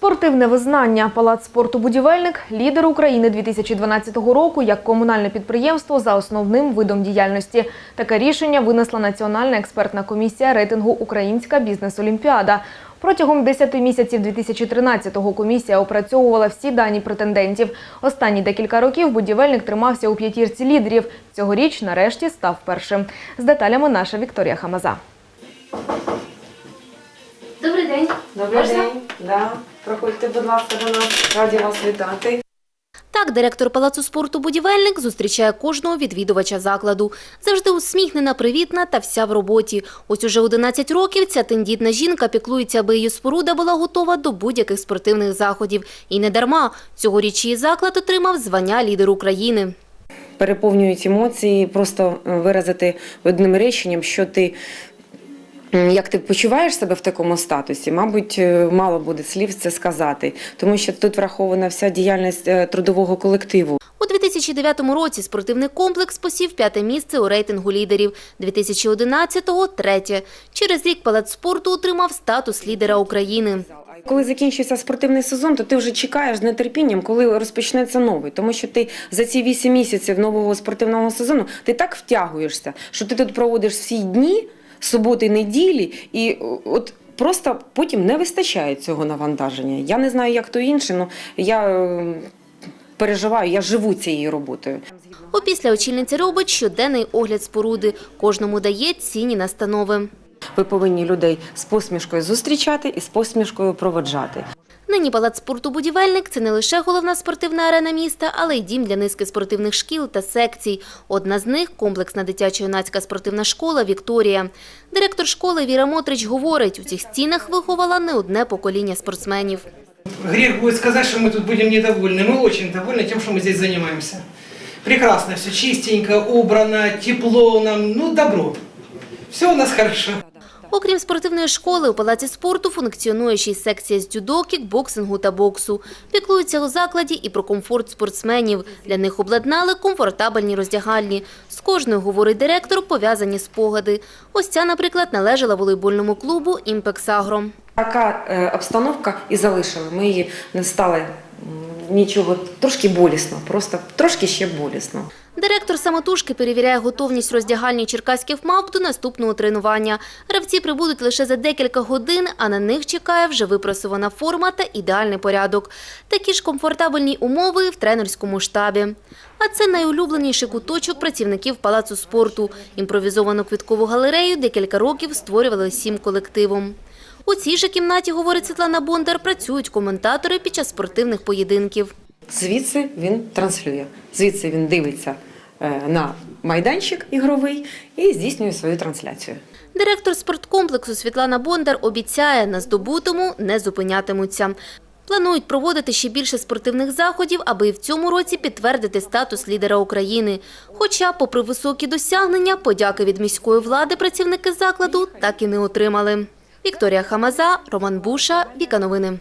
Спортивне визнання. Палац спорту «Будівельник» – лідер України 2012 року як комунальне підприємство за основним видом діяльності. Таке рішення винесла Національна експертна комісія рейтингу «Українська бізнес-олімпіада». Протягом 10 місяців 2013-го комісія опрацьовувала всі дані претендентів. Останні декілька років «Будівельник» тримався у п'ятірці лідерів. Цьогоріч нарешті став першим. З деталями наша Вікторія Хамаза. Добрий день. Добрий день. Да. Проходьте, будь ласка, до нас. Раді вас вітати. Так, директор палацу спорту «Будівельник» зустрічає кожного відвідувача закладу. Завжди усміхнена, привітна та вся в роботі. Ось уже 11 років ця тендітна жінка піклується, аби її споруда була готова до будь-яких спортивних заходів. І не дарма. Цьогоріч її заклад отримав звання лідер України. Переповнюють емоції, просто виразити одним реченням, що ти. Як ти почуваєш себе в такому статусі, мабуть, е, мало буде слів це сказати, тому що тут врахована вся діяльність е, трудового колективу. У 2009 році спортивний комплекс посів п'яте місце у рейтингу лідерів, 2011-го – третє. Через рік палац спорту отримав статус лідера України. Коли закінчується спортивний сезон, то ти вже чекаєш з нетерпінням, коли розпочнеться новий. Тому що ти за ці вісім місяців нового спортивного сезону ти так втягуєшся, що ти тут проводиш всі дні, суботи, неділі, і от просто потім не вистачає цього навантаження. Я не знаю, як то інше, але я е, переживаю, я живу цією роботою. Опісля очільниця робить щоденний огляд споруди. Кожному дає цінні настанови. Ви повинні людей з посмішкою зустрічати і з посмішкою проводжати. Нині палац спорту «Будівельник» – це не лише головна спортивна арена міста, але й дім для низки спортивних шкіл та секцій. Одна з них – комплексна дитячо-юнацька спортивна школа «Вікторія». Директор школи Віра Мотрич говорить, у цих стінах виховала не одне покоління спортсменів. Грех будет сказать, что мы тут будем недовольны. Мы очень довольны тем, что мы здесь занимаемся. Прекрасно все, чистенько, убрано, тепло нам, ну, добро. Все у нас хорошо. Окрім спортивної школи, у палаці спорту функціонує ще й секція з дзюдо, кікбоксингу та боксу. Піклуються у закладі і про комфорт спортсменів. Для них обладнали комфортабельні роздягальні. З кожною, говорить директор, пов'язані спогади. Ось ця, наприклад, належала волейбольному клубу «Імпекс Агро». Така е, обстановка і залишили. Ми її не стали нічого трошки болісно, просто трошки ще болісно. Директор самотужки перевіряє готовність роздягальні черкаських мавп до наступного тренування. Гравці прибудуть лише за декілька годин, а на них чекає вже випрасована форма та ідеальний порядок. Такі ж комфортабельні умови в тренерському штабі. А це найулюбленіший куточок працівників палацу спорту. Імпровізовану квіткову галерею декілька років створювали всім колективом. У цій же кімнаті, говорить Світлана Бондар, працюють коментатори під час спортивних поєдинків. Звідси він транслює, звідси він дивиться е, на майданчик ігровий і здійснює свою трансляцію. Директор спорткомплексу Світлана Бондар обіцяє, на здобутому не зупинятимуться. Планують проводити ще більше спортивних заходів, аби і в цьому році підтвердити статус лідера України. Хоча, попри високі досягнення, подяки від міської влади працівники закладу так і не отримали. Вікторія Хамаза, Роман Буша, Віка Новини.